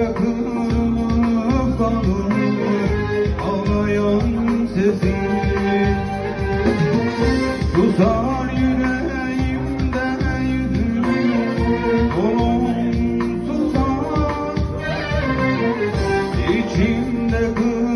Kırılıp kalır ağlayan sesin Tutar yüreğimde yüzüm kolum tutar İçimde kırılıp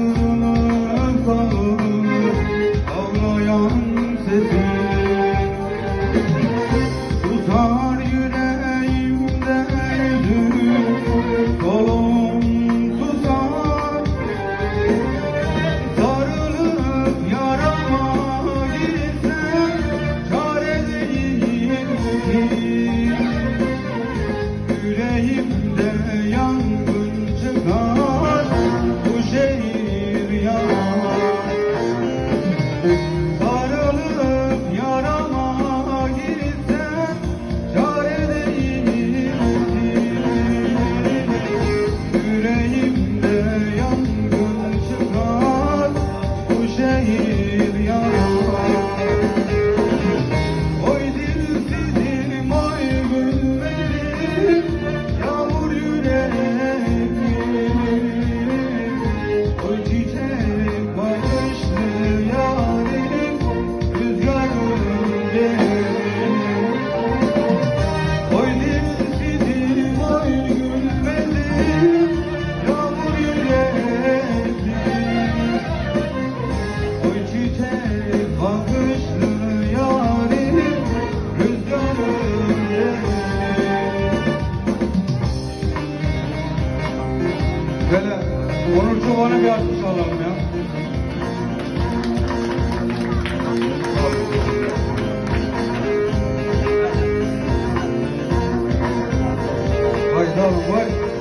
Yüreğimde yangın çıkar bu şehir yanar Böyle Onur Çoban'a bir alkış alalım ya. Haydi oğlum vay.